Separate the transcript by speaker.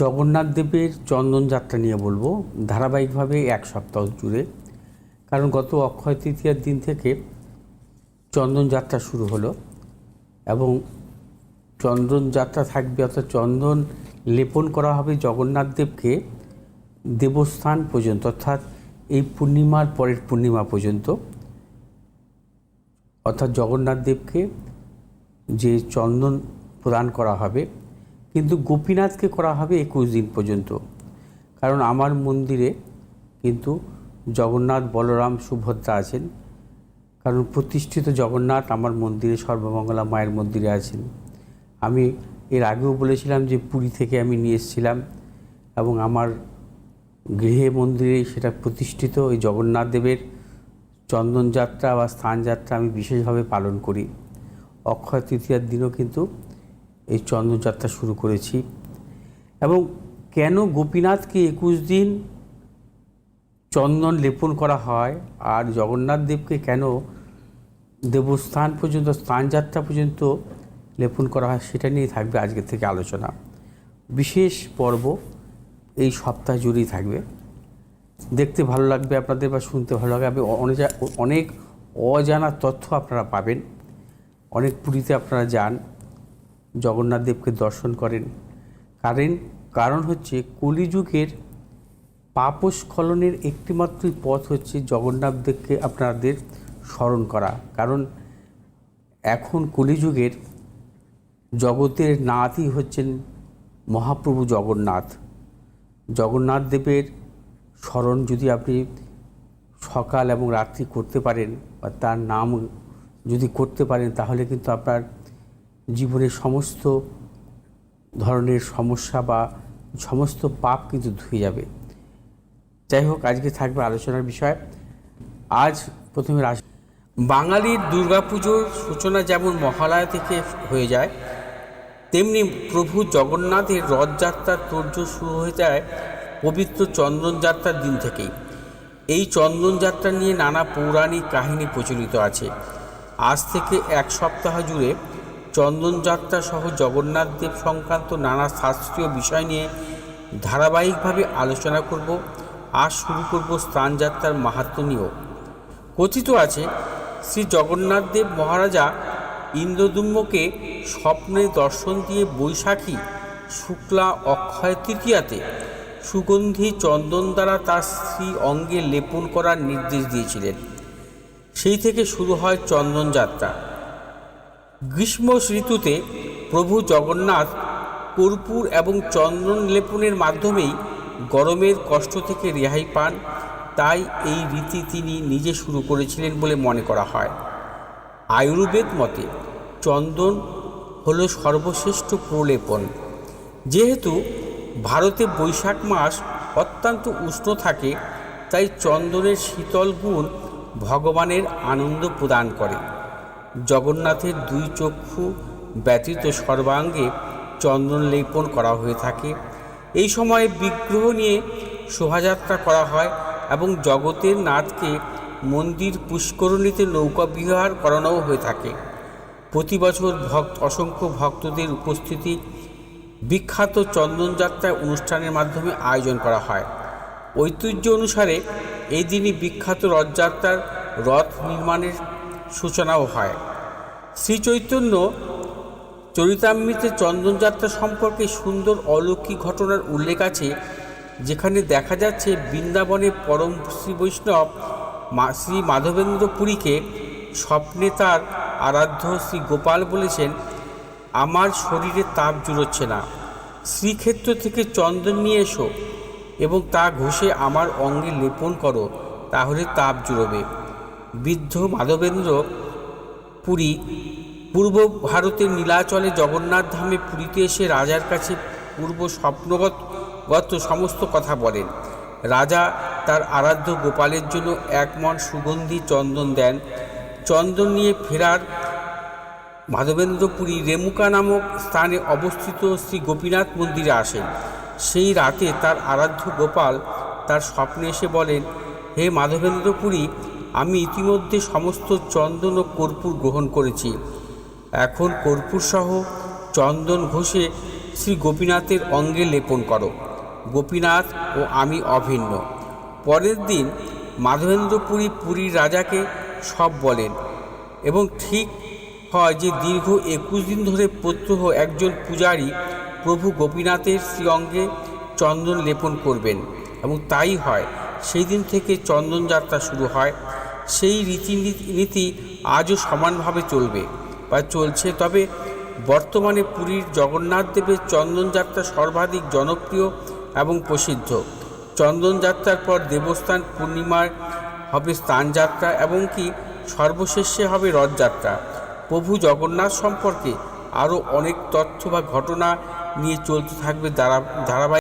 Speaker 1: জগন্নাথ দেবের চন্দন যাত্রা নিয়ে বলব, ধারাবাহিকভাবে এক সপ্তাহ জুড়ে। কারণ গত অক্ষয় তৃতীয়ার দিন থেকে চন্দনযাত্রা শুরু হলো এবং চন্দন যাত্রা থাকবে, অর্থাৎ চন্দন লেপন করা হবে জগন্নাথ দেবকে দেবস্থান পর্যন্ত, অর্থাৎ এই পূর্ণিমার পরের পূর্ণিমা পর্যন্ত। অর্থাৎ জগন্নাথ দেবকে যে চন্দন প্রদান করা হবে কিন্তু গোপীনাথকে করা হবে একুশ দিন পর্যন্ত। কারণ আমার মন্দিরে কিন্তু জগন্নাথ বলরাম সুভদ্রা আছেন। কারণ প্রতিষ্ঠিত জগন্নাথ আমার মন্দিরে সর্বমঙ্গলা মায়ের মন্দিরে আছেন। আমি এর আগেও বলেছিলাম যে পুরী থেকে আমি নিয়ে এসেছিলাম এবং আমার গৃহে মন্দিরে সেটা প্রতিষ্ঠিত ওই জগন্নাথ দেবের চন্দন যাত্রা বা স্থানযাত্রা আমি বিশেষভাবে পালন করি। অক্ষয় তৃতীয়ার দিনও কিন্তু এই চন্দ্রযাত্রা শুরু করেছি। এবং কেন গোপীনাথকে একুশ দিন চন্দন লেপন করা হয় আর জগন্নাথ দেবকে কেন দেবস্থান পর্যন্ত, স্থানযাত্রা পর্যন্ত লেপন করা হয় সেটা নিয়ে থাকবে আজকের থেকে আলোচনা। বিশেষ পর্ব এই সপ্তাহ জুড়েই থাকবে। দেখতে ভালো লাগবে আপনাদের বা শুনতে ভালো লাগবে। অনেক অনেক অজানা তথ্য আপনারা পাবেন। অনেক পুরীতে আপনারা যান। জগন্নাথ দেবকে দর্শন করেন। কারণ কারণ হচ্ছে কলিযুগের পাপস্খলনের একটিমাত্র পথ হচ্ছে জগন্নাথ দেবকে আপনাদের স্মরণ করা। কারণ, এখন কলিযুগের জগতের নাথই হচ্ছেন মহাপ্রভু জগন্নাথ। জগন্নাথ দেবের স্মরণ যদি আপনি সকাল এবং রাত্রি করতে পারেন বা তার নাম যদি করতে পারেন, তাহলে কিন্তু আপনার জীবনের সমস্ত ধরনের সমস্যা বা সমস্ত পাপ কিন্তু ধুয়ে যাবে। যাই হোক, আজকে থাকবে আলোচনার বিষয়। আজ প্রথমে রাশ বাঙালির দুর্গাপুজোর সূচনা যেমন মহালয়া থেকে হয়ে যায়, তেমনি প্রভু জগন্নাথের রথযাত্রার তোর্য শুরু হয়ে যায় পবিত্র চন্দনযাত্রার দিন থেকেই। এই চন্দনযাত্রা নিয়ে নানা পৌরাণিক কাহিনী প্রচলিত আছে। আজ থেকে এক সপ্তাহ জুড়ে চন্দনযাত্রা সহ জগন্নাথ দেব সংক্রান্ত নানা শাস্ত্রীয় বিষয় নিয়ে ধারাবাহিকভাবে আলোচনা করব আজ শুরু করব স্থানযাত্রার মাহাত্ম নিয়েও। কথিত আছে, শ্রী জগন্নাথ দেব মহারাজা ইন্দ্রদুম্নকে স্বপ্নে দর্শন দিয়ে বৈশাখী শুক্লা অক্ষয় তৃতীয়াতে সুগন্ধি চন্দন দ্বারা তার স্ত্রী অঙ্গে লেপন করার নির্দেশ দিয়েছিলেন। সেই থেকে শুরু হয় চন্দন যাত্রা। গ্রীষ্ম ঋতুতে প্রভু জগন্নাথ কর্পূর এবং চন্দন লেপনের মাধ্যমেই গরমের কষ্ট থেকে রেহাই পান, তাই এই রীতি তিনি নিজে শুরু করেছিলেন বলে মনে করা হয়। আয়ুর্বেদ মতে, চন্দন হলো সর্বশ্রেষ্ঠ প্রলেপন। যেহেতু ভারতে বৈশাখ মাস অত্যন্ত উষ্ণ থাকে, তাই চন্দনের শীতল গুণ ভগবানের আনন্দ প্রদান করে। জগন্নাথের দুই চক্ষু ব্যতীত সর্বাঙ্গে চন্দন লেপন করা হয়ে থাকে। এই সময়ে বিগ্রহ নিয়ে শোভাযাত্রা করা হয় এবং জগতের নাথকে মন্দির পুষ্করণীতে নৌকা বিহার করানোও হয়ে থাকে। প্রতি বছর ভক্ত, অসংখ্য ভক্তদের উপস্থিতি বিখ্যাত চন্দনযাত্রা অনুষ্ঠানের মাধ্যমে আয়োজন করা হয়। ঐতিহ্য অনুসারে এই দিনই বিখ্যাত রথযাত্রার রথ নির্মাণের সূচনাও হয়। শ্রীচৈতন্য চরিতামৃতে চন্দনযাত্রা সম্পর্কে সুন্দর অলৌকিক ঘটনার উল্লেখ আছে, যেখানে দেখা যাচ্ছে বৃন্দাবনে পরম শ্রী বৈষ্ণব শ্রী মাধবেন্দ্র পুরীকে স্বপ্নে তার আরাধ্য শ্রী গোপাল বলেছেন, আমার শরীরে তাপ জুড়োচ্ছে না। শ্রীক্ষেত্র থেকে চন্দন নিয়ে এসো এবং তা ঘষে আমার অঙ্গে লেপন করো, তাহলে তাপ জুড়বে। বৃদ্ধ মাধবেন্দ্র পুরী পূর্ব ভারতের নীলাচলে জগন্নাথ ধামে পুরীতে এসে রাজার কাছে পূর্ব স্বপ্নগত গত সমস্ত কথা বলেন। রাজা তার আরাধ্য গোপালের জন্য এক মন সুগন্ধি চন্দন দেন। চন্দন নিয়ে ফেরার মাধবেন্দ্রপুরী রেমুকা নামক স্থানে অবস্থিত শ্রী গোপীনাথ মন্দিরে আসেন। সেই রাতে তার আরাধ্য গোপাল তার স্বপ্নে এসে বলেন, হে মাধবেন্দ্রপুরী আমি ইতিমধ্যে সমস্ত চন্দন ও কর্পূর গ্রহণ করেছি। এখন কর্পূরসহ চন্দন ঘষে শ্রী গোপীনাথের অঙ্গে লেপন করো। গোপীনাথ ও আমি অভিন্ন। পরের দিন মাধবেন্দ্রপুরী পুরীর রাজাকে সব বলেন এবং ঠিক হয় যে দীর্ঘ একুশ দিন ধরে প্রত্যহ একজন পূজারী প্রভু গোপীনাথের শ্রী অঙ্গে চন্দন লেপন করবেন এবং তাই হয়। সেই দিন থেকে চন্দন যাত্রা শুরু হয়। সেই রীতিনীতি আজও সমানভাবে চলবে বা চলছে। তবে বর্তমানে পুরীর জগন্নাথ দেবের চন্দনযাত্রা সর্বাধিক জনপ্রিয় এবং প্রসিদ্ধ। চন্দনযাত্রার পর দেবস্থান পূর্ণিমার হবে স্থানযাত্রা এবং কি সর্বশেষে হবে রথযাত্রা প্রভু জগন্নাথ সম্পর্কে আরও অনেক তথ্য বা ঘটনা নিয়ে চলতে থাকবে ধারা, ধারাবাহিক